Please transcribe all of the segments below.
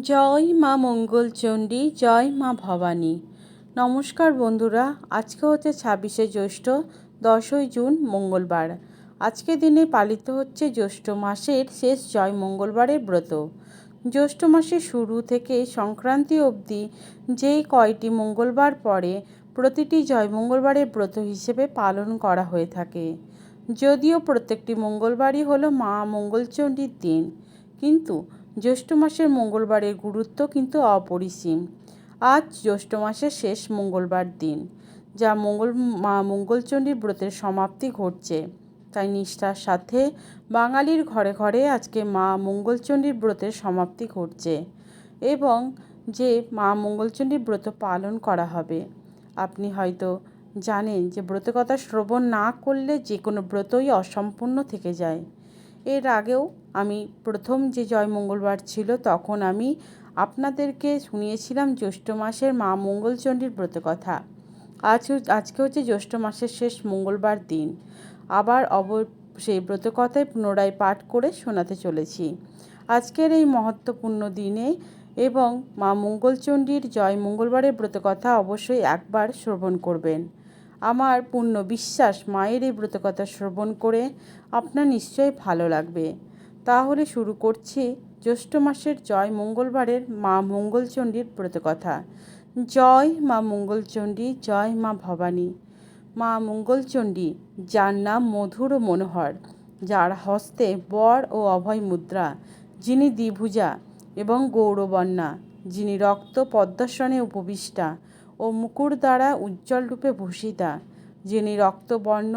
জয় মা মঙ্গলচণ্ডী, জয় মা ভবানী। নমস্কার বন্ধুরা, আজকে হচ্ছে ছাব্বিশে জ্যৈষ্ঠ, দশই জুন, মঙ্গলবার। আজকে দিনে পালিত হচ্ছে জ্যৈষ্ঠ মাসের শেষ জয় মঙ্গলবারের ব্রত। জ্যৈষ্ঠ মাসের শুরু থেকে সংক্রান্তি অবধি যেই কয়টি মঙ্গলবার পরে প্রতিটি জয় মঙ্গলবারের ব্রত হিসেবে পালন করা হয়ে থাকে। যদিও প্রত্যেকটি মঙ্গলবারই হলো মা মঙ্গলচণ্ডীর দিন, কিন্তু জ্যৈষ্ঠ মাসের মঙ্গলবারের গুরুত্ব কিন্তু অপরিসীম। আজ জ্যৈষ্ঠ মাসের শেষ মঙ্গলবার দিন, যা মঙ্গল মা মঙ্গলচণ্ডীর ব্রতের সমাপ্তি ঘটছে। তাই নিষ্ঠার সাথে বাঙালির ঘরে ঘরে আজকে মা মঙ্গলচণ্ডীর ব্রতের সমাপ্তি ঘটছে এবং যে মা মঙ্গলচণ্ডীর ব্রত পালন করা হবে। আপনি হয়তো জানেন যে ব্রতকথা শ্রবণ না করলে যে কোনো ব্রতই অসম্পূর্ণ থেকে যায়। এর আগেও আমি প্রথম যে জয় মঙ্গলবার ছিল, তখন আমি আপনাদেরকে শুনিয়েছিলাম জ্যৈষ্ঠ মাসের মা মঙ্গলচণ্ডীর ব্রত কথা। আজ আজকে হচ্ছে জ্যৈষ্ঠ মাসের শেষ মঙ্গলবার দিন। আবার অব সেই ব্রতকথায় পুনরায় পাঠ করে শোনাতে চলেছি। আজকের এই মহত্বপূর্ণ দিনে এবং মা মঙ্গলচণ্ডীর জয় মঙ্গলবারের ব্রতকথা অবশ্যই একবার শ্রবণ করবেন। আমার পূর্ণ বিশ্বাস মায়ের এই ব্রতকথা শ্রবণ করে আপনার নিশ্চয়ই ভালো লাগবে। তাহলে শুরু করছি জ্যৈষ্ঠ মাসের জয় মঙ্গলবারের মা মঙ্গলচণ্ডীর ব্রতকথা জয় মা মঙ্গলচণ্ডী, জয় মা ভবানী। মা মঙ্গলচণ্ডী, যার নাম মধুর ও মনোহর, যার হস্তে বর ও অভয় মুদ্রা, যিনি দ্বিভুজা এবং গৌরবর্ণা, যিনি রক্ত পদ্মাসনে উপবিষ্টা ও মুকুর দ্বারা উজ্জ্বল রূপে ভূষিতা, যিনি রক্তবর্ণ,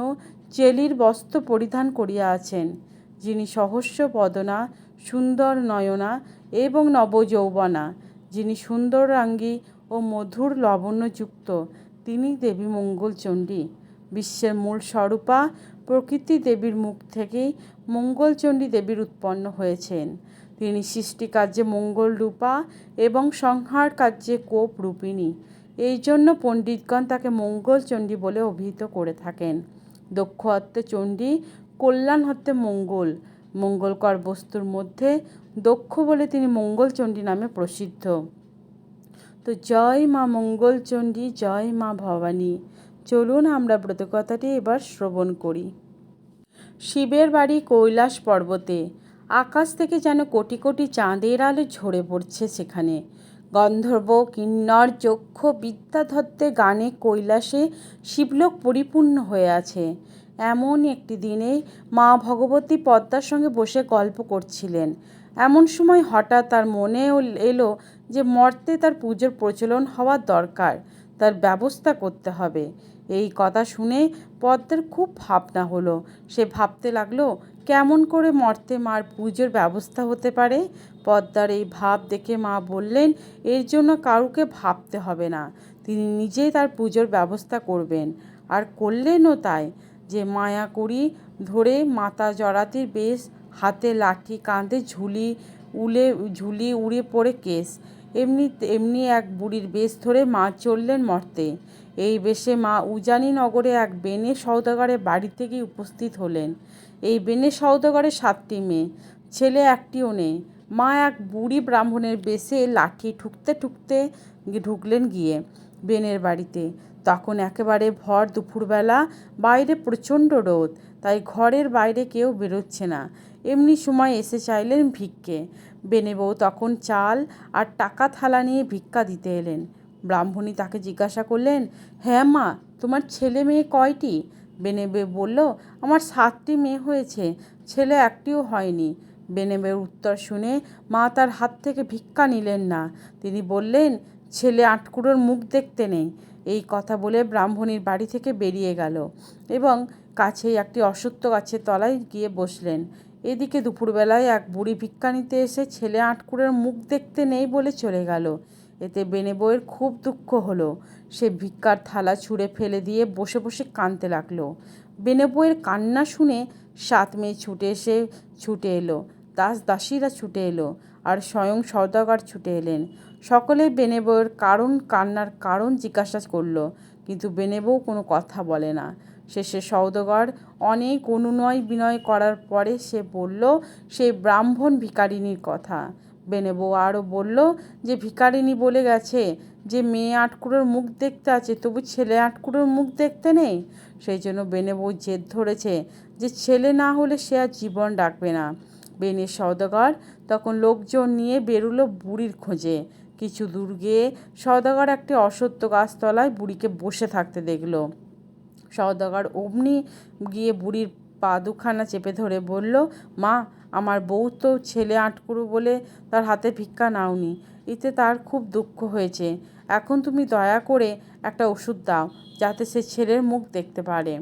চেলির বস্ত্র পরিধান করিয়া আছেন যিনি সহস্র পদনা সুন্দর নয়না এবং নবযৌবনা, যিনি সুন্দরাঙ্গী ও মধুর লবণ্যযুক্ত তিনি দেবী মঙ্গলচণ্ডী। বিশ্বের মূল স্বরূপা প্রকৃতি দেবীর মুখ থেকেই মঙ্গলচণ্ডী দেবীর উৎপন্ন হয়েছেন। তিনি সৃষ্টিকার্যে মঙ্গল রূপা এবং সংহার কার্যে কোপ রূপিণী। এই জন্য পণ্ডিতগণ তাকে মঙ্গলচণ্ডী বলে অভিহিত করে থাকেন। দক্ষ অর্থে চণ্ডী কল্যাণ হতে মঙ্গল মঙ্গলকর বস্তুর মধ্যে দক্ষ বলে তিনি মঙ্গলচণ্ডী নামে প্রসিদ্ধ। তো জয় মা মঙ্গলচণ্ডী জয় মা ভবানী। চলুন আমরা ব্রতকথাটি এবার শ্রবণ করি। শিবের বাড়ি কৈলাস পর্বতে, আকাশ থেকে যেন কোটি কোটি চাঁদের আলো ঝরে পড়ছে সেখানে। গন্ধর্ব, কিন্নর, যক্ষ, বিদ্যাধত্তে গানে কৈলাসে শিবলোক পরিপূর্ণ হয়ে আছে। এমন একটি দিনে মা ভগবতী পদ্মার সঙ্গে বসে গল্প করছিলেন। এমন সময় হঠাৎ তার মনে এলো যে মর্তে তার পুজোর প্রচলন হওয়ার দরকার, তার ব্যবস্থা করতে হবে। এই কথা শুনে পদ্মার খুব ভাবনা হলো। সে ভাবতে লাগল, কেমন করে মর্তে মার পুজোর ব্যবস্থা হতে পারে? পদ্মার এই ভাব দেখে মা বললেন, এর জন্য কারুকে ভাবতে হবে না। তিনি নিজেই তার পুজোর ব্যবস্থা করবেন। আর করলেনও তাই। যে মায়া করি ধরে মাতা জড়াতির বেশ, হাতে লাঠি কাঁধে ঝুলি উলে, ঝুলি উড়ে পড়ে কেস এমনি এমনি এক বুড়ির বেশ ধরে মা চললেন মর্তে। এই বেশে মা উজানি নগরে এক বেনে সৌদাগরের বাড়ি থেকেই উপস্থিত হলেন। এই বেনে সৌদাগরের সাতটি মেয়ে, ছেলে একটিও নেই। মা এক বুড়ি ব্রাহ্মণের বেশে লাঠি ঠুকতে ঠুকতে ঢুকলেন গিয়ে বেনের বাড়িতে। তখন একেবারে ভর দুপুরবেলা, বাইরে প্রচণ্ড রোদ, তাই ঘরের বাইরে কেউ বেরোচ্ছে না। এমনি সময় এসে চাইলেন ভিক্ষে। বেনে বউ তখন চাল আর টাকা থালা নিয়ে ভিক্ষা দিতে এলেন। ব্রাহ্মণী তাকে জিজ্ঞাসা করলেন হ্যাঁ মা, তোমার ছেলে মেয়ে কয়টি? বেনেবে বলল, আমার সাতটি মেয়ে হয়েছে, ছেলে একটিও হয়নি। বেনেবের উত্তর শুনে মা তার হাত থেকে ভিক্ষা নিলেন না। তিনি বললেন, ছেলে আটকুড়োর মুখ দেখতে নেই। এই কথা বলে ব্রাহ্মণীর বাড়ি থেকে বেরিয়ে গেল এবং কাছেই একটি অসত্য গাছের তলায় গিয়ে বসলেন। এদিকে দুপুরবেলায় এক বুড়ি ভিক্ষা নিতে এসে ছেলে আটকুড়ের মুখ দেখতে নেই বলে চলে গেল। এতে বেনে বউয়ের খুব দুঃখ হলো। সে ভিক্ষার থালা ছুঁড়ে ফেলে দিয়ে বসে বসে কাঁদতে লাগল। বেনে বউয়ের কান্না শুনে সাত মেয়ে ছুটে এসে ছুটে এলো। দাস দাসীরা ছুটে এলো আর স্বয়ং সওদাগর ছুটে এলেন। সকলে বেনে কারণ কান্নার কারণ জিজ্ঞাসা করল, কিন্তু বেনে বউ কোনো কথা বলে না। শেষে সৌদাগর অনেক অনুনয় বিনয় করার পরে সে বলল সেই ব্রাহ্মণ ভিকারিনীর কথা। বেনে বউ আরও বলল, যে ভিকারিনী বলে গেছে যে মেয়ে আটকুড়োর মুখ দেখতে আছে, তবু ছেলে আটকুড়োর মুখ দেখতে নেই? সেই জন্য বেনে বউ জেদ ধরেছে যে ছেলে না হলে সে আর জীবন ডাকবে না। বেনের সওদাগর। তখন লোকজন নিয়ে বেরুলো বুড়ির খোঁজে। কিছু দূর গিয়ে সওদাগর একটি অসত্য গাছতলায় বুড়িকে বসে থাকতে দেখল। সওদাগর অমনি গিয়ে বুড়ির পা দুখানা চেপে ধরে বলল, মা, আমার বউ তো ছেলে আটকুরু বলে তার হাতে ভিক্ষা নাওনি। এতে তার খুব দুঃখ হয়েছে। এখন তুমি দয়া করে একটা ওষুধ দাও, যাতে সে ছেলের মুখ দেখতে পারে।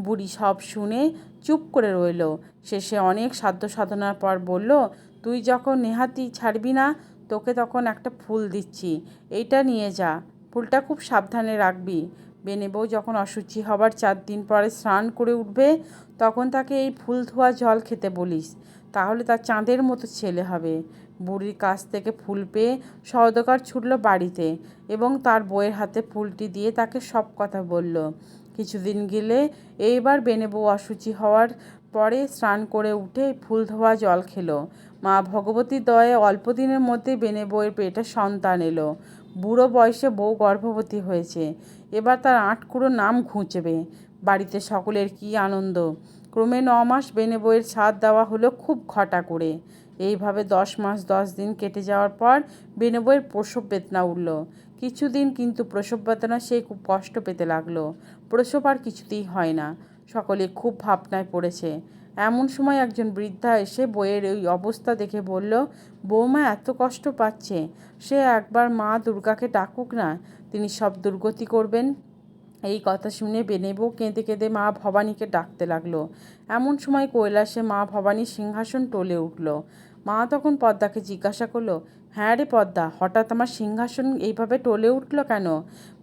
বুড়ি সব শুনে চুপ করে রইল। শেষে অনেক সাধ্য সাধনার পর বলল, তুই যখন নেহাতি ছাড়বি না, তোকে তখন একটা ফুল দিচ্ছি। এইটা নিয়ে যা। ফুলটা খুব সাবধানে রাখবি। বেনে বউ যখন অসুচি হবার চার দিন পরে স্নান করে উঠবে, তখন তাকে এই ফুল ধোয়া জল খেতে বলিস। তাহলে তার চাঁদের মতো ছেলে হবে। বুড়ির কাছ থেকে ফুল পেয়ে সওদাগর ছুটল বাড়িতে এবং তার বইয়ের হাতে ফুলটি দিয়ে তাকে সব কথা বলল। কিছুদিন গেলে এইবার বেনে বউ অসুচি হওয়ার পরে স্নান করে উঠে ফুল ধোয়া জল খেলো। মা ভগবতী দয়ে অল্প দিনের মধ্যে বেনে বউয়ের পেটে সন্তান এলো। বুড়ো বয়সে বউ গর্ভবতী হয়েছে। এবার তার আটকুড়ো নাম ঘুঁচবে। বাড়িতে সকলের কি আনন্দ। ক্রমে ন মাস বেনে বইয়ের ছাদ দেওয়া হলো খুব ঘটা করে। এইভাবে দশ মাস দশ দিন কেটে যাওয়ার পর বেনে বইয়ের প্রসব বেদনা উঠল। কিছুদিন কিন্তু প্রসব বেদনা সে খুব কষ্ট পেতে লাগল। প্রসব আর কিছুতেই হয় না। সকলে খুব ভাবনায় পড়েছে। এমন সময় একজন বৃদ্ধা এসে বইয়ের ওই অবস্থা দেখে বলল, বৌমা, এত কষ্ট পাচ্ছে। সে একবার মা দুর্গাকে ডাকুক না, তিনি সব দুর্গতি করবেন। এই কথা শুনে বেনেবো কেঁদে কেঁদে মা ভবানীকে ডাকতে লাগল। এমন সময় কৈলাসে মা ভবানীর সিংহাসন টলে উঠল। মা তখন পদ্মাকে জিজ্ঞাসা করল হ্যাঁ রে পদ্মা, হঠাৎ আমার সিংহাসন এইভাবে টলে উঠল কেন?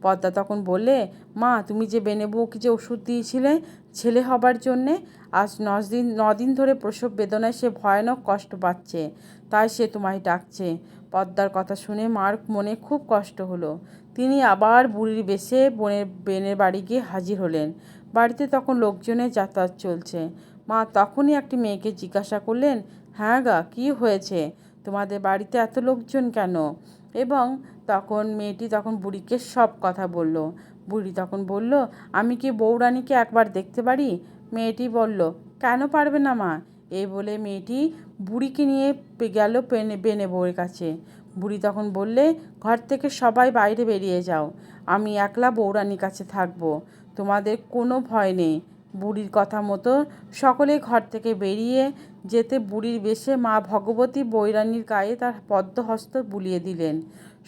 পদ্মা তখন বললে, মা, তুমি যে বেনে বেনেবউকে যে ওষুধ দিয়েছিলে ছেলে হবার জন্যে, আজ ন দিন দিন ধরে প্রসব বেদনায় সে ভয়ানক কষ্ট পাচ্ছে। তাই সে তোমায় ডাকছে। পদ্মার কথা শুনে মার মনে খুব কষ্ট হলো। তিনি আবার বুড়ির বেশে বোনের, বেনের বাড়ি গিয়ে হাজির হলেন। বাড়িতে তখন লোকজনের যাতায়াত চলছে। মা তখনই একটি মেয়েকে জিজ্ঞাসা করলেন হ্যাঁ গা, কী হয়েছে? তোমাদের বাড়িতে এত লোকজন কেন? এবং তখন মেয়েটি তখন বুড়িকে সব কথা বলল। বুড়ি তখন বলল, আমি কি বৌরানীকে একবার দেখতে পারি? মেয়েটি বলল, কেন পারবে না মা? এই বলে মেয়েটি বুড়িকে নিয়ে গেল পেনে, বেনে বউয়ের কাছে। বুড়ি তখন বললে, ঘর থেকে সবাই বাইরে বেরিয়ে যাও। আমি একলা বৌরানীর কাছে থাকব। তোমাদের কোনো ভয় নেই। বুড়ির কথা মতো সকলে ঘর থেকে বেরিয়ে যেতে বুড়ির বেশে মা ভগবতী বৈরানীর গায়ে তার পদ্মহস্ত বুলিয়ে দিলেন।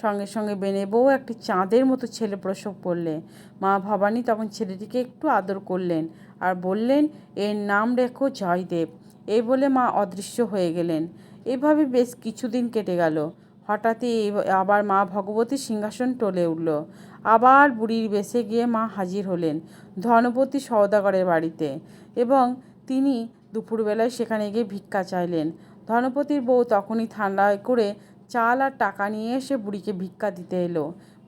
সঙ্গে সঙ্গে বেনে বউ একটি চাঁদের মতো ছেলে প্রসব করলে। মা ভবানী তখন ছেলেটিকে একটু আদর করলেন আর বললেন, এর নাম রেখো জয়দেব। এই বলে মা অদৃশ্য হয়ে গেলেন। এভাবে বেশ কিছুদিন কেটে গেল। হঠাৎই আবার মা ভগবতী সিংহাসন টলে উঠল। আবার বুড়ির বেশে গিয়ে মা হাজির হলেন ধনপতি সওদাগরের বাড়িতে এবং তিনি দুপুরবেলায় সেখানে গিয়ে ভিক্ষা চাইলেন। ধনপতির বউ তখনই ঠান্ডায় করে চাল আর টাকা নিয়ে এসে বুড়িকে ভিক্ষা দিতে এলো।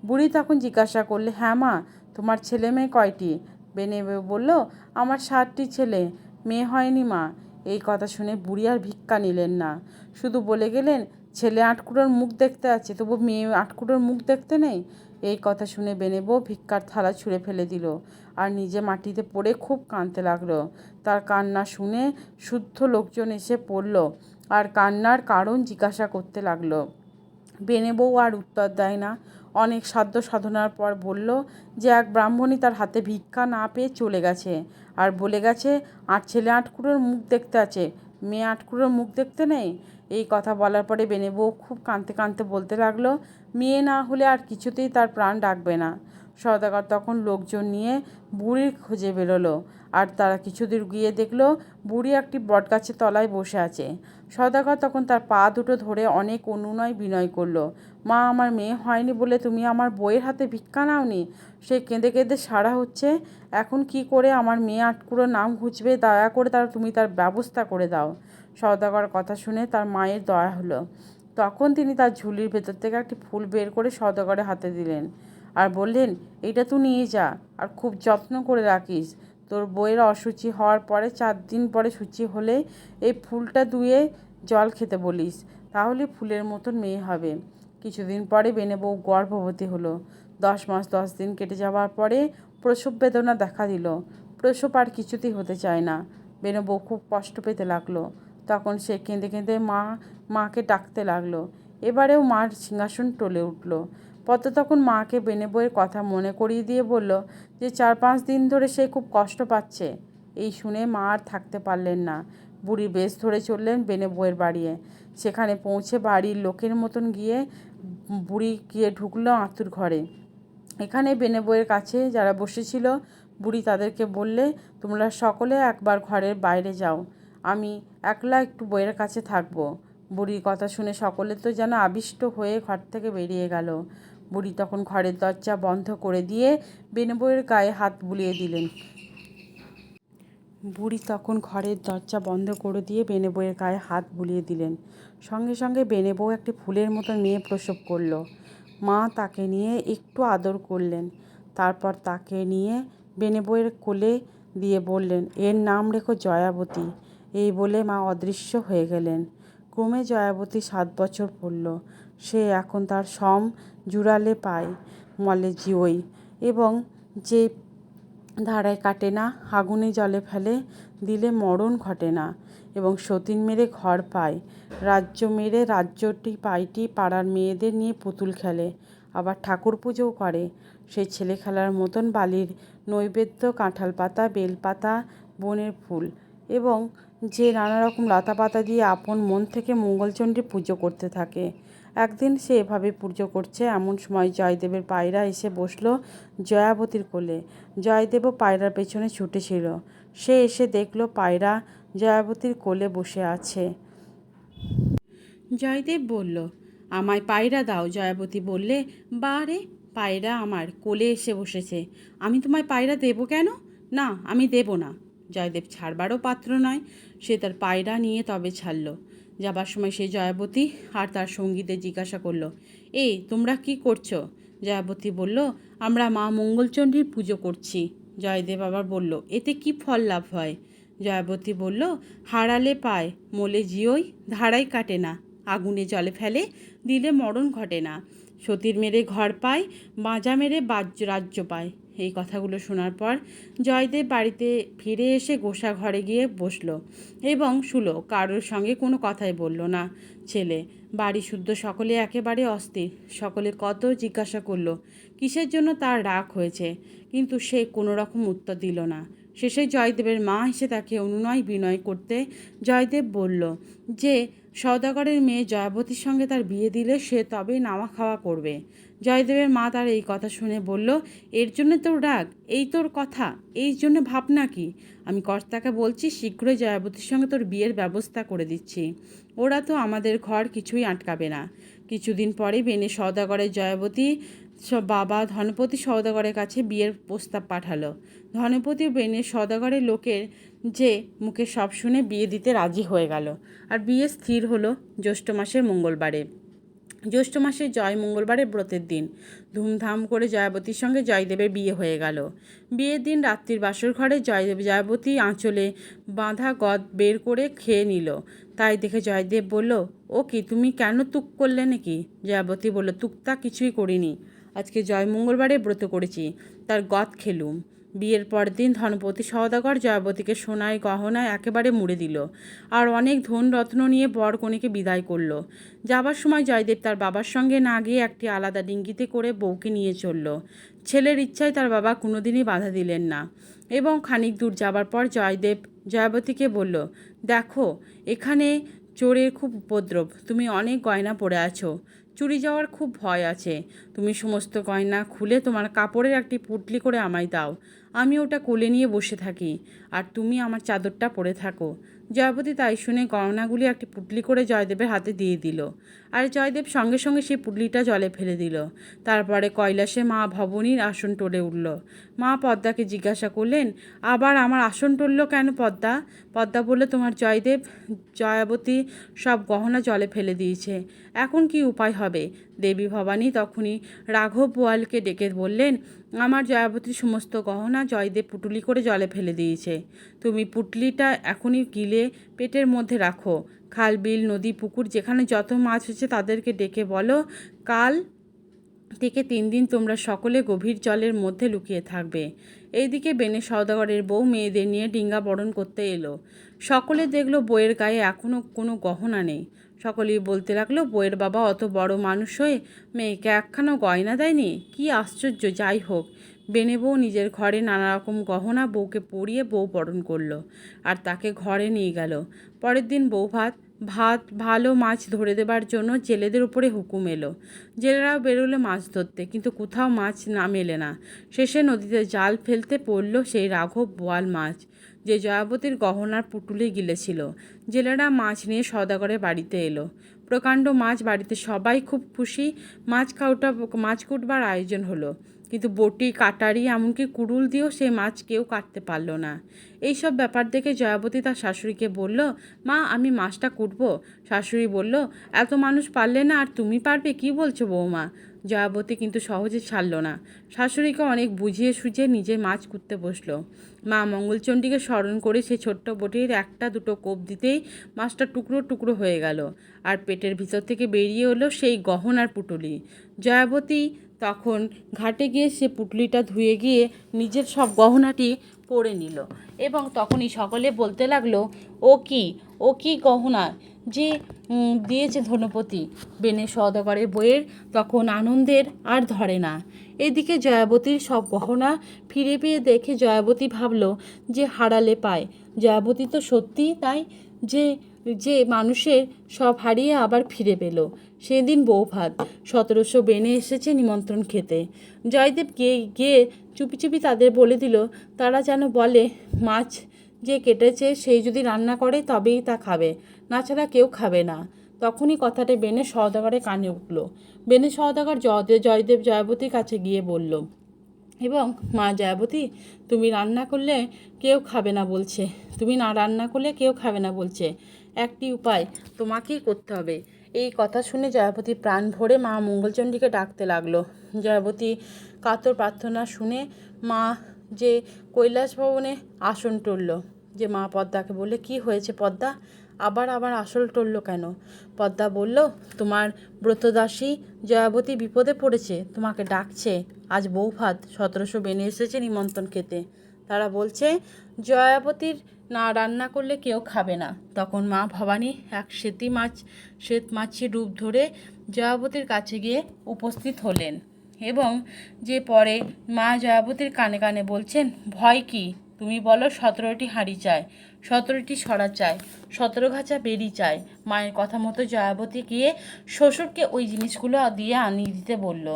বুড়ি তখন জিজ্ঞাসা করলে হ্যাঁ মা, তোমার ছেলে মেয়ে কয়টি? বেনে বলল, আমার ষাটটি ছেলে, মেয়ে হয়নি মা। এই কথা শুনে বুড়ি আর ভিক্ষা নিলেন না। শুধু বলে গেলেন ছেলে আটকুড়োর মুখ দেখতে আছে, তবু মেয়ে আটকুড়োর মুখ দেখতে নেই? এই কথা শুনে বেনেবো ভিক্ষার থালা ছুঁড়ে ফেলে দিল আর নিজে মাটিতে পড়ে খুব কাঁদতে লাগল। তার কান্না শুনে শুদ্ধ লোকজন এসে পড়ল আর কান্নার কারণ জিজ্ঞাসা করতে লাগল। বেনেবউ আর উত্তর দেয় না। অনেক সাধ্য সাধনার পর বলল যে এক ব্রাহ্মণী তার হাতে ভিক্ষা না পেয়ে চলে গেছে আর বলে গেছে, আর ছেলে আটকুড়োর মুখ দেখতে আছে, মেয়ে আটকুড়োর মুখ দেখতে নেই? এই কথা বলার পরে বেনে বউ খুব কাঁদতে কাঁদতে বলতে লাগল, মেয়ে না হলে আর কিছুতেই তার প্রাণ ডাকবে না। সদাগর তখন লোকজন নিয়ে বুড়ির খুঁজে বেরোলো, আর তারা কিছুদূর গিয়ে দেখল বুড়ি একটি বটগাছের তলায় বসে আছে। সদাগর তখন তার পা দুটো ধরে অনেক অনুনয় বিনয় করল, মা, আমার মেয়ে হয়নি বলে তুমি আমার বইয়ের হাতে ভিক্ষা নাওনি? সে কেঁদে কেঁদে সারা হচ্ছে, এখন কি করে আমার মেয়ে আটকুড়ো নাম ঘুচবে? দয়া করে তার, তুমি তার ব্যবস্থা করে দাও। সওদাগর কথা শুনে তার মায়ের দয়া হলো। তখন তিনি তার ঝুলির ভেতর থেকে একটি ফুল বের করে সওদাগরের হাতে দিলেন আর বললেন এটা তুই নিয়ে যা আর খুব যত্ন করে রাখিস। তোর বইয়ের অসুচি হওয়ার পরে চার দিন পরে সূচি হলে এই ফুলটা ধুয়ে জল খেতে বলিস। তাহলে ফুলের মতন মেয়ে হবে কিছুদিন পরে বেনে বউ গর্ভবতী হলো। দশ মাস দশ দিন কেটে যাওয়ার পরে প্রসব বেদনা দেখা দিল। প্রসব আর কিছুতেই হতে চায় না। বেনে বউ খুব কষ্ট পেতে লাগল। তখন সে কেঁদে কেঁদে মা, মাকে ডাকতে লাগল। এবারেও মার সিংহাসন টলে উঠল। পদ্ম তখন মাকে বেনে বইয়ের কথা মনে করিয়ে দিয়ে বলল যে, চার পাঁচ দিন ধরে সে খুব কষ্ট পাচ্ছে এই শুনে মা আর থাকতে পারলেন না। বুড়ি বেশ ধরে চললেন বেনে বইয়ের বাড়িয়ে। সেখানে পৌঁছে বাড়ির লোকের মতন গিয়ে বুড়ি গিয়ে ঢুকলো আঁতুর ঘরে। এখানে বেনে বইয়ের কাছে যারা বসেছিল, বুড়ি তাদেরকে বললে, তোমরা সকলে একবার ঘরের বাইরে যাও। আমি একলা একটু বইয়ের কাছে থাকব। বুড়ির কথা শুনে সকলে তো যেন আবিষ্ট হয়ে ঘর থেকে বেরিয়ে গেল। বুড়ি তখন ঘরের দরজা বন্ধ করে দিয়ে বেনে বইয়ের গায়ে হাত বুলিয়ে দিলেন। বুড়ি তখন ঘরের দরজা বন্ধ করে দিয়ে বেনে বউয়ের গায়ে হাত বুলিয়ে দিলেন। সঙ্গে সঙ্গে বেনে বউ একটি ফুলের মতো মেয়ে প্রসব করল। মা তাকে নিয়ে একটু আদর করলেন। তারপর তাকে নিয়ে বেনে বউয়ের কোলে দিয়ে বললেন, এর নাম রেখো জয়াবতী। এই বলে মা অদৃশ্য হয়ে গেলেন। ক্রমে জয়াবতী সাত বছর পড়ল। সে এখন তার সম জুড়ালে পায়, মলে জিওই, এবং যে ধারায় কাটে না, আগুনে জলে ফেলে দিলে মরণ ঘটে না, এবং সতীন মেরে ঘর পায়। রাজ্য মেরে রাজ্যটি, পাইটি, পাড়ার মেয়েদের নিয়ে পুতুল খেলে, আবার ঠাকুর পুজোও করে। সেই ছেলে খেলার মতন বালির নৈবেদ্য, কাঁঠাল পাতা বেলপাতা বনের ফুল, এবং যে নানা রকম লতা পাতা দিয়ে আপন মন থেকে মঙ্গলচণ্ডী পুজো করতে থাকে। একদিন সে এভাবে পুজো করছে, এমন সময় জয়দেবের পায়রা এসে বসল জয়াবতীর কোলে। জয়দেবও পায়রার পেছনে ছুটেছিল সে এসে দেখল পায়রা জয়াবতীর কোলে বসে আছে। জয়দেব বলল, আমায় পায়রা দাও জয়াবতী বললে, বা রে, পায়রা আমার কোলে এসে বসেছে। আমি তোমায় পায়রা দেবো কেন? না, আমি দেব না। জয়দেব ছাড়বারও পাত্র নয়, সে তার পায়রা নিয়ে তবে ছাড়ল। যাবার সময় সে জয়াবতী আর তার সঙ্গীদের জিজ্ঞাসা করল এই তোমরা কি করছ? জয়াবতী বলল, আমরা মা মঙ্গলচণ্ডীর পুজো করছি। জয়দেব আবার বলল, এতে কি ফল লাভ হয়? জয়াবতী বলল, হারালে পায়, মোলে জিওই, ধারাই কাটে না। আগুনে জলে ফেলে, দিলে মরণ ঘটে না। সতীর মেরে ঘর পায়, বাঁজা মেরে বাজ্য রাজ্য পায়। এই কথাগুলো শোনার পর জয়দেব বাড়িতে ফিরে এসে গোসা ঘরে গিয়ে বসল এবং শুলো কারোর সঙ্গে কোনো কথাই বলল না। ছেলে, বাড়ি শুদ্ধ সকলে একেবারে অস্থির, সকলে কত জিজ্ঞাসা করল, কিসের জন্য তার রাগ হয়েছে? কিন্তু সে কোনো রকম উত্তর দিল না। শেষে জয়দেবের মা এসে তাকে অনুনয় বিনয় করতে জয়দেব বলল যে, সওদাগরের মেয়ে জয়াবতীর সঙ্গে তার বিয়ে দিলে সে তবে নাওয়া খাওয়া করবে। জয়দেবের মা তার এই কথা শুনে বলল, এর জন্য তোর রাগ, এই তোর কথা, এই জন্য ভাবনা কি? আমি কর্তাকে বলছি, শীঘ্রই জয়াবতীর সঙ্গে তোর বিয়ের ব্যবস্থা করে দিচ্ছি। ওরা তো আমাদের ঘর কিছুই আটকাবে না। কিছুদিন পরে বেনে সওদাগরের জয়াবতী বাবা ধনপতি সওদাগরের কাছে বিয়ের প্রস্তাব পাঠালো। ধনপতি বেনে সওদাগরের লোকের যে মুখে সব শুনে বিয়ে দিতে রাজি হয়ে গেল। আর বিয়ে স্থির হলো জ্যৈষ্ঠ মাসের মঙ্গলবারে। জ্যৈষ্ঠ মাসে জয় মঙ্গলবারের ব্রতের দিন। ধুমধাম করে জয়াবতীর সঙ্গে জয়দেবের বিয়ে হয়ে গেল। বিয়ের দিন রাত্রির বাসর ঘরে জয়দেব জয়াবতী আঁচলে বাঁধা গদ বের করে খেয়ে নিল। তাই দেখে জয়দেব বলল, ও কি, তুমি কেন তুক করলে নাকি? জয়াবতী বলল তুকতা কিছুই করিনি। আজকে জয় মঙ্গলবারে ব্রত করেছি, তার গদ খেলুম। বিয়ের পরদিন ধনপতি সওদাগর জয়াবতীকে সোনায় গহনায় একেবারে মুড়ে দিল আর অনেক ধন রত্ন নিয়ে বর কনেকে বিদায় করল। যাবার সময় জয়দেব তার বাবার সঙ্গে না গিয়ে একটি আলাদা ডিঙ্গিতে করে বউকে নিয়ে চলল। ছেলের ইচ্ছায় তার বাবা কোনোদিনই বাধা দিলেন না এবং খানিক দূর যাবার পর জয়দেব জয়াবতীকে বলল, দেখো, এখানে চোরের খুব উপদ্রব, তুমি অনেক গয়না পরে আছো। চুরি যাওয়ার খুব ভয় আছে। তুমি সমস্ত গয়না খুলে তোমার কাপড়ের একটি পুটলি করে আমায় দাও। আমি ওটা কোলে নিয়ে বসে থাকি। আর তুমি আমার চাদরটা পরে থাকো। জয়পতি তাই শুনে গয়নাগুলি একটি পুটলি করে জয়দেবের হাতে দিয়ে দিল। আর জয়দেব সঙ্গে সঙ্গে সেই পুটলিটা জলে ফেলে দিল। তারপরে কৈলাসে মা ভবনীর আসন টলে উঠল। মা পদ্মাকে জিজ্ঞাসা করলেন, আবার আমার আসন টলল কেন পদ্মা? পদ্মা বলল, তোমার জয়দেব জয়াবতী সব গহনা জলে ফেলে দিয়েছে। এখন কি উপায় হবে? দেবী ভবানী তখনই রাঘব বোয়ালকে ডেকে বললেন, আমার জয়াবতীর সমস্ত গহনা জয়দেব পুটুলি করে জলে ফেলে দিয়েছে। তুমি পুটলিটা এখনই গিলে পেটের মধ্যে রাখো। খাল, বিল, নদী, পুকুর, যেখানে যত মাছ হচ্ছে তাদেরকে ডেকে বলো। কাল থেকে তিন দিন তোমরা সকলে গভীর জলের মধ্যে লুকিয়ে থাকবে। এইদিকে বেনে সওদাগরের বউ মেয়েদের নিয়ে ডিঙ্গা বরণ করতে এলো। সকলে দেখল বইয়ের গায়ে এখনও কোনো গহনা নেই। সকলেই বলতে লাগল বইয়ের বাবা অত বড় মানুষ হয়ে মেয়েকে একখানাও গয়না দেয়নি? কি আশ্চর্য, যাই হোক। বেনে বউ নিজের ঘরে নানা রকম গহনা বউকে পরিয়ে বউ বরণ করল। আর তাকে ঘরে নিয়ে গেল। পরের দিন বউ ভাত ভাত ভালো মাছ ধরে দেবার জন্য জেলেদের উপরে হুকুম এলো। জেলেরাও বেরোলো মাছ ধরতে, কিন্তু কোথাও মাছ না মেলে না। শেষে নদীতে জাল ফেলতে পড়ল সেই রাঘব বোয়াল মাছ, যে জয়াবতীর গহনার পুটুলে গিলেছিল। জেলেরা মাছ নিয়ে সদাগরে বাড়িতে এলো। প্রকাণ্ড মাছ বাড়িতে সবাই খুব খুশি, মাছ খাওটা মাছ কুটবার আয়োজন হলো। কিন্তু বটি, কাটারি, এমনকি কুড়ুল দিয়েও সে মাছ কেউ কাটতে পারল না। এইসব ব্যাপার দেখে জয়াবতী তার শাশুড়িকে বলল, মা, আমি মাছটা কুটবো। শাশুড়ি বলল, এত মানুষ পারলে না, আর তুমি পারবে? কি বলছো বৌমা? জয়াবতী কিন্তু সহজে ছাড়ল না। শাশুড়িকে অনেক বুঝিয়ে সুঝিয়ে নিজে মাছ কুটতে বসল। মা মঙ্গলচণ্ডীকে স্মরণ করে সে ছোট্ট বটির একটা দুটো কোপ দিতেই মাছটা টুকরো টুকরো হয়ে গেল। আর পেটের ভিতর থেকে বেরিয়ে এলো সেই গহনার পুটুলি। জয়াবতী তখন ঘাটে গিয়ে সে পুটলিটা ধুয়ে গিয়ে নিজের সব গহনাটি পরে নিল এবং তখনই সকলে বলতে লাগল, ও কি? ও কি গহনা? যে দিয়েছে ধনপতি। বেনে সদাগরের বইয়ের তখন আনন্দের আর ধরে না। এদিকে জয়াবতীর সব গহনা ফিরে পেয়ে দেখে জয়াবতী ভাবল যে হারালে পায়। জয়াবতী তো সত্যি তাই যে যে মানুষের সব হারিয়ে আবার ফিরে পেল। সেদিন বউ ভাত। সতেরোশো বেনে এসেছে নিমন্ত্রণ খেতে। জয়দেব গিয়ে গিয়ে চুপি চুপি তাদের বলে দিল, তারা যেন বলে, মাছ যে কেটেছে সেই যদি রান্না করে তবেই তা খাবে নাছাড়া কেউ খাবে না। তখনই কথাটা বেনে সওদাগরের কানে উঠল। বেনে সওদাগর জয়দেব জয়দেব জয়াবতীর কাছে গিয়ে বলল, এবং মা জয়াবতী, তুমি রান্না করলে কেউ খাবে না বলছে। তুমি না রান্না করলে কেউ খাবে না বলছে। একটি উপায় তোমাকেই করতে হবে। এই কথা শুনে জয়াবতী প্রাণ ভরে মা মঙ্গলচণ্ডীকে ডাকতে লাগল। জয়াবতী কাতর প্রার্থনা শুনে মা যে কৈলাস ভবনে আসন টলল, যে মা পদ্মাকে বললে, কি হয়েছে পদ্মা? আবার আবার আসল টলল কেন? পদ্মা বলল, তোমার ব্রতদাসী জয়াবতী বিপদে পড়েছে, তোমাকে ডাকছে, আজ বৌভাত সতেরোশো বেনে এসেছে নিমন্ত্রণ খেতে। তারা বলছে, জয়াবতীর না রান্না করলে কেউ খাবে না। তখন মা ভবানী এক সেতি মাছ, শ্বেত মাছির রূপ ধরে জয়াবতীর কাছে গিয়ে উপস্থিত হলেন এবং যে পরে মা জয়াবতীর কানে কানে বলছেন, ভয় কি? তুমি বলো সতেরোটি হাঁড়ি চাই, সতেরোটি সরা চাই, সতেরো ঘাঁচা বেরি চাই। মায়ের কথা মতো জয়াবতী গিয়ে শ্বশুরকে ওই জিনিসগুলো দিয়ে আনিয়ে দিতে বলল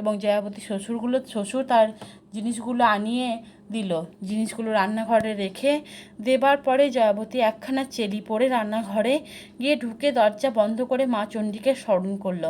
এবং জয়াবতী শ্বশুরগুলো, শ্বশুর তার জিনিসগুলো আনিয়ে দিল। জিনিসগুলো রান্নাঘরে রেখে দেবার পরে জয়াবতী একখানা চেলি পরে রান্নাঘরে গিয়ে ঢুকে দরজা বন্ধ করে মা চণ্ডীকে স্মরণ করল।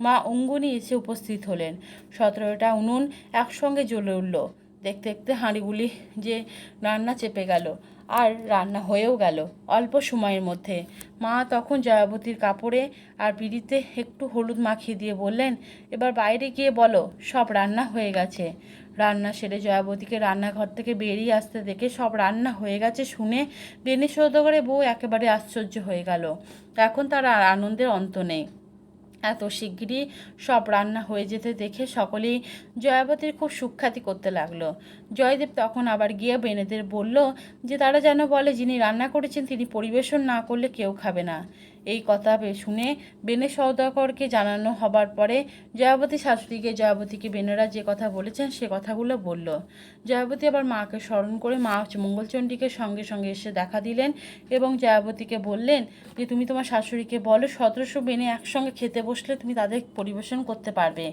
মা অঙ্গুনি এসে উপস্থিত হলেন। সতেরোটা উনুন একসঙ্গে জ্বলে উঠল। দেখতে দেখতে হাঁড়িগুলি যে রান্না চেপে গেল আর রান্না হয়েও গেল অল্প সময়ের মধ্যে। মা তখন জয়াবতীর কাপড়ে আর বিড়িতে একটু হলুদ মাখিয়ে দিয়ে বললেন, এবার বাইরে গিয়ে বলো, সব রান্না হয়ে গেছে। রান্না সেরে জয়াবতীকে রান্নাঘর থেকে বেরিয়ে আসতে দেখে সব রান্না হয়ে গেছে শুনে বেনে সৌদাগরে বউ একেবারে আশ্চর্য হয়ে গেল। এখন তার আনন্দের অন্ত নেই। এত শিগগিরই সব রান্না হয়ে যেতে দেখে সকলেই জয়াবতীর খুব সুখ্যাতি করতে লাগল। জয়দেব তখন আবার গিয়ে বেনেদের বলল যে, তারা যেন বলে যিনি রান্না করেছেন তিনি পরিবেশন না করলে কেউ খাবে না। এই কথা শুনে বেনে সৌদাগরকে জানানো হবার পরে জয়াবতী শাশুড়িকে, জয়াবতীকে বেনেরা যে কথা বলেছেন সে কথাগুলো বলল। জয়াবতী আবার মাকে স্মরণ করে মা মঙ্গলচণ্ডীকে সঙ্গে সঙ্গে এসে দেখা দিলেন এবং জয়াবতীকে বললেন যে, তুমি তোমার শাশুড়িকে বলো সতেরোশো বেনে একসঙ্গে খেতে বসলে তুমি তাদের পরিবেশন করতে পারবে।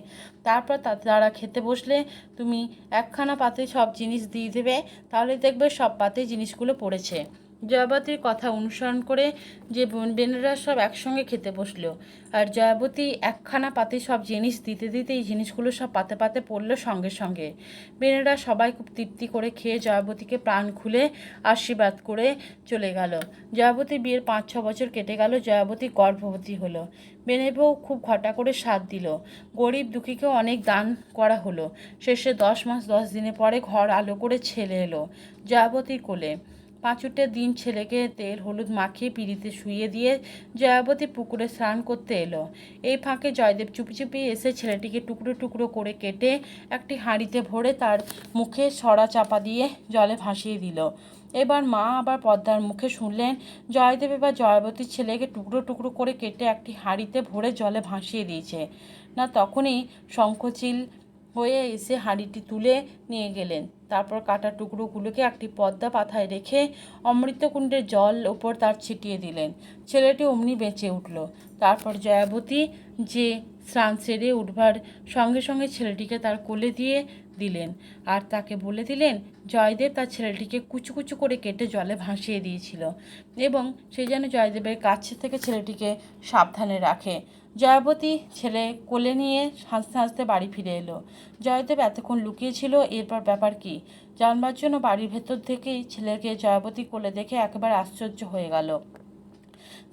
তারপর তারা খেতে বসলে তুমি একখানা পাতে সব জিনিস দিয়ে দেবে, তাহলে দেখবে সব পাতে জিনিসগুলো পড়েছে। জয়াবতীর কথা অনুসরণ করে যে বোন- বেনেরা সব একসঙ্গে খেতে বসল। আর জয়াবতী একখানা পাতে সব জিনিস দিতে দিতে এই জিনিসগুলো সব পাতে পাতে পড়ল সঙ্গে সঙ্গে। বেনেরা সবাই খুব তৃপ্তি করে খেয়ে জয়াবতীকে প্রাণ খুলে আশীর্বাদ করে চলে গেল। জয়াবতী বিয়ের পাঁচ ছ বছর কেটে গেল, জয়াবতী গর্ভবতী হলো। বেনে বউ খুব ঘটা করে সাথ দিল। গরিব দুঃখীকেও অনেক দান করা হলো। শেষে দশ মাস দশ দিনে পরে ঘর আলো করে ছেলে এলো জয়াবতীর কোলে। পাঁচুটের দিন ছেলেকে তেল হলুদ মাখিয়ে পিড়িতে শুইয়ে দিয়ে জয়াবতী পুকুরে স্নান করতে এলো। এই ফাঁকে জয়দেব চুপি চুপি এসে ছেলেটিকে টুকরো টুকরো করে কেটে একটি হাঁড়িতে ভরে তার মুখে সরা চাপা দিয়ে জলে ভাসিয়ে দিল। এবার মা আবার পদ্মার মুখে শুনলেন, জয়দেব এবার জয়াবতীর ছেলেকে টুকরো টুকরো করে কেটে একটি হাঁড়িতে ভরে জলে ভাসিয়ে দিয়েছে। না, তখনই শঙ্খচিল হয়ে এসে হাঁড়িটি তুলে নিয়ে গেলেন। তারপর কাটা টুকরোগুলোকে একটি পদ্মা পাথায় রেখে অমৃতকুণ্ডের জল ওপর তার ছিটিয়ে দিলেন। ছেলেটি অমনি বেঁচে উঠল। তারপর জয়াবতী যে স্নান সেরে উঠবার সঙ্গে সঙ্গে ছেলেটিকে তার কোলে দিয়ে দিলেন। আর তাকে বলে দিলেন, জয়দেব তার ছেলেটিকে কুচু কুচু করে কেটে জলে ভাসিয়ে দিয়েছিল এবং সে যেন জয়দেবের কাছে থেকে ছেলেটিকে সাবধানে রাখে। জয়াবতী ছেলে কোলে নিয়ে হাসতে হাসতে বাড়ি ফিরে এলো। জয়দেব এতক্ষণ লুকিয়েছিল, এরপর ব্যাপার কি? জানবার জন্য বাড়ির ভেতর থেকেই ছেলেকে জয়াবতী কোলে দেখে একেবারে আশ্চর্য হয়ে গেল।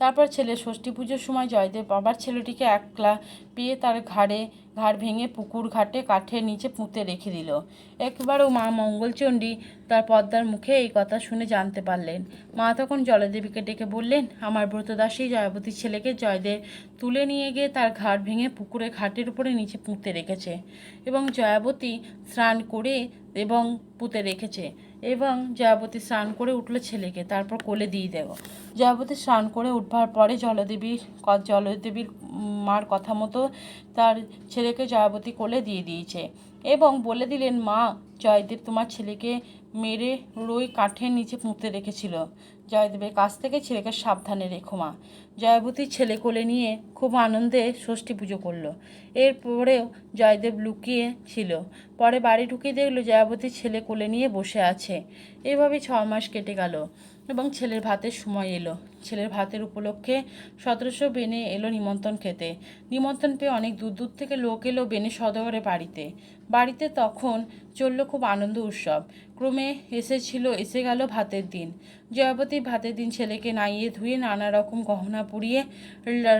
তারপর ছেলে ষষ্ঠী পুজোর সময় জয়দেব আবার ছেলেটিকে একলা পেয়ে তার ঘাড়ে, ঘাড় ভেঙে পুকুর ঘাটে কাঠের নিচে পুঁতে রেখে দিল। একবারও মা মঙ্গলচণ্ডী তার পদ্মার মুখে এই কথা শুনে জানতে পারলেন। মা তখন জলদেবীকে ডেকে বললেন, আমার ব্রতদাসী জয়াবতীর ছেলেকে জয়দেব তুলে নিয়ে গিয়ে তার ঘাড় ভেঙে পুকুরে ঘাটের উপরে নিচে পুঁতে রেখেছে এবং জয়াবতী স্নান করে এবং পুঁতে রেখেছে। এবং জয়াবতী স্নান করে উঠল ছেলেকে, তারপর কোলে দিয়ে দেব জয়াবতী স্নান করে উঠবার পরে জলদেবীর জলদেবীর মার কথা মতো তার ছেলেকে জয়াবতী কোলে দিয়ে দিয়েছে এবং বলে দিলেন, মা, জয়দেব তোমার ছেলেকে মেরে রই কাঠের নিচে পুঁতে রেখেছিল। জয়দেবের কাছ থেকে ছেলেকে সাবধানে রেখো মা। জয়াবতীর ছেলে কোলে নিয়ে খুব আনন্দে ষষ্ঠী পুজো করল। এরপরেও জয়দেব লুকিয়ে ছিল। পরে বাড়ি ঢুকিয়ে দেখল জয়াবতীর ছেলে কোলে নিয়ে বসে আছে। এভাবে ছ মাস কেটে গেল এবং ছেলের ভাতের সময় এলো। ছেলের ভাতের উপলক্ষে সতেরোশো বেনে এলো নিমন্ত্রণ খেতে। নিমন্ত্রণ পেয়ে অনেক দূর দূর থেকে লোক এলো বেনে সদগরে বাড়িতে। বাড়িতে তখন চলল খুব আনন্দ উৎসব। ক্রমে এসেছিল, এসে গেল ভাতের দিন। জয়াবতী ভাতের দিন ছেলেকে নাইয়ে ধুয়ে নানা রকম গহনা পুড়িয়ে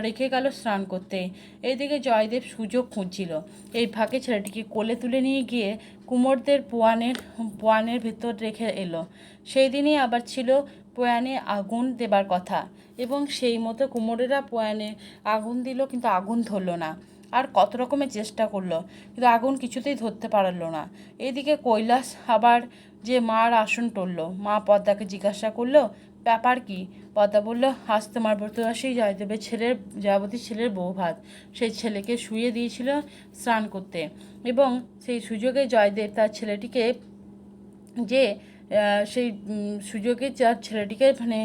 রেখে গেল স্নান করতে। এদিকে জয়দেব সুযোগ খুঁজছিল। এই ফাঁকে ছেলেটিকে কোলে তুলে নিয়ে গিয়ে কুমোরদের পোয়ানের পোয়ানের ভেতর রেখে এলো। সেই দিনই আবার ছিল পোয়ানে আগুন দেবার কথা এবং সেই মতো কুমোরেরা পোয়ানে আগুন দিল কিন্তু আগুন ধরলো না। আর কত রকমের চেষ্টা করল, কিন্তু আগুন কিছুতেই ধরতে পারল না। এদিকে কৈলাস আবার যে মার আসন টললো মা পদ্মাকে জিজ্ঞাসা করল, ব্যাপার কি? পদ্মা বলল, আজ তোমার ব্রতদাসী জয়দেবের ছেলের জয়াবতীর ছেলের বউ ভাত। সেই ছেলেকে শুয়ে দিয়েছিল স্নান করতে এবং সেই সুযোগে জয়দেব তার ছেলেটিকে যে সেই সুযোগে যার ছেলেটিকে মানে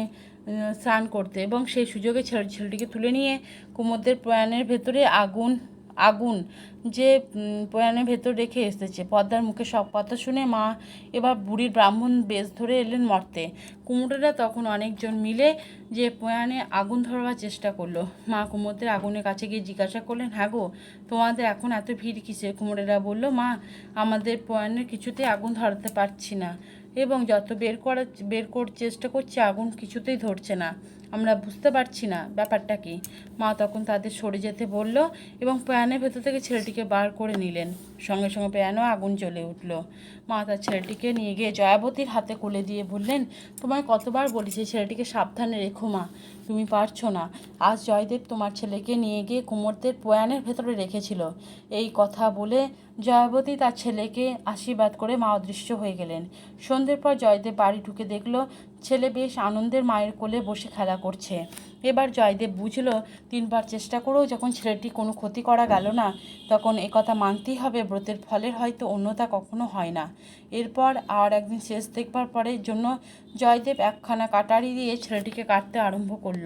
স্নান করতে এবং সেই সুযোগে ছেলে, ছেলেটিকে তুলে নিয়ে কুমোরদের প্রয়াণের ভেতরে আগুন আগুন যে প্রয়াণের ভেতর রেখে এসেছে। পদ্মার মুখে সব কথা শুনে মা এবার বুড়ির ব্রাহ্মণ বেশ ধরে এলেন মর্তে। কুমোরেরা তখন অনেকজন মিলে যে, প্রয়াণে আগুন ধরবার চেষ্টা করল। মা কুমোরদের আগুনের কাছে গিয়ে জিজ্ঞাসা করলেন হ্যাঁ গো, তোমাদের এখন এত ভিড় কিসে কুমোরেরা বলল, মা, আমাদের প্রয়াণের কিছুতেই আগুন ধরাতে পারছি না। এবং যত বের করার বের করার চেষ্টা করছে, আগুন কিছুতেই ধরছে না। আমরা বুঝতে পারছি না ব্যাপারটা কি। মা তখন তাদের সরে যেতে বলল এবং প্যানের ভেতর থেকে ছেলেটিকে বার করে নিলেন। সঙ্গে সঙ্গে প্যানও আগুন জ্বলে উঠল। মা তার ছেলেটিকে নিয়ে গিয়ে জয়াবতীর হাতে কোলে দিয়ে বললেন, তোমায় কতবার বলেছি ছেলেটিকে সাবধানে রেখো মা, তুমি পারছ না। আজ জয়দেব তোমার ছেলেকে নিয়ে গিয়ে কুমোরদের প্রয়াণের ভেতরে রেখেছিল। এই কথা বলে জয়াবতী তার ছেলেকে আশীর্বাদ করে মা অদৃশ্য হয়ে গেলেন। সন্ধ্যের পর জয়দেব বাড়ি ঢুকে দেখল, ছেলে বেশ আনন্দের মায়ের কোলে বসে খেলা করছে। এবার জয়দেব বুঝলো, তিনবার চেষ্টা করেও যখন ছেলেটি কোনো ক্ষতি করা গেল না, তখন একথা মানতেই হবে, ব্রতের ফলের হয়তো অন্যতা কখনো হয় না। এরপর আর একদিন শেষ দেখবার পরের জন্য জয়দেব একখানা কাটারি দিয়ে ছেলেটিকে কাটতে আরম্ভ করল।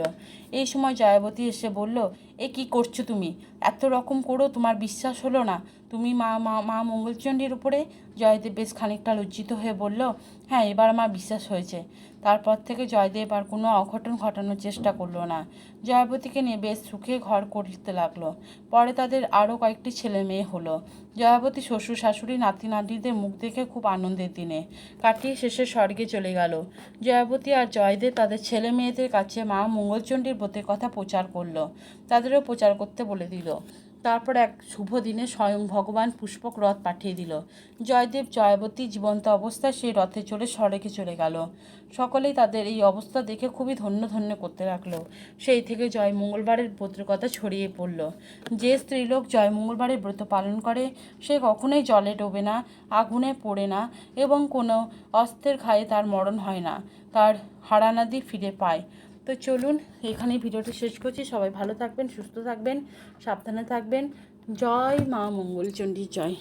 এই সময় জয়াবতী এসে বলল, এ কি করছ তুমি? এত রকম করেও তোমার বিশ্বাস হলো না? তুমি মা মা মা মঙ্গলচণ্ডীর উপরে জয়দেব বেশ খানিকটা লজ্জিত হয়ে বলল হ্যাঁ এবার আমার বিশ্বাস হয়েছে। তারপর থেকে জয়দেব আর কোনো অঘটন ঘটানোর চেষ্টা করল না। জয়াবতীকে নিয়ে বেশ সুখে ঘর করতে লাগল। পরে তাদের আরও কয়েকটি ছেলে মেয়ে হলো। জয়াবতী শ্বশুর, শাশুড়ি, নাতি নাতিদের মুখ দেখে খুব আনন্দের দিনে কাটিয়ে শেষে স্বর্গে চলে গেল। জয়াবতী আর জয়দেব তাদের ছেলে মেয়েদের কাছে মা মঙ্গলচণ্ডীর ব্রতের কথা প্রচার করল। তাদেরও প্রচার করতে বলে দিল। তারপর এক শুভ দিনে স্বয়ং ভগবান পুষ্পক রথ পাঠিয়ে দিল। জয়দেব জয়বতী জীবন্ত অবস্থায় সেই রথে চড়ে স্বরেকে চলে গেল। সকলেই তাদের এই অবস্থা দেখে খুবই ধন্য ধন্য করতে লাগল। সেই থেকে জয় মঙ্গলবারের ব্রতের কথা ছড়িয়ে পড়ল। যে স্ত্রীলোক জয় মঙ্গলবারের ব্রত পালন করে, সে কখনোই জলে ডোবে না, আগুনে পড়ে না এবং কোনো অস্ত্রের ঘায়ে তার মরণ হয় না। তার হারানাদি ফিরে পায়। তো চলুন এখানে ভিডিওটি শেষ করছি। সবাই ভালো থাকবেন, সুস্থ থাকবেন, সাবধানে থাকবেন। জয় মা মঙ্গলচন্ডী জয়।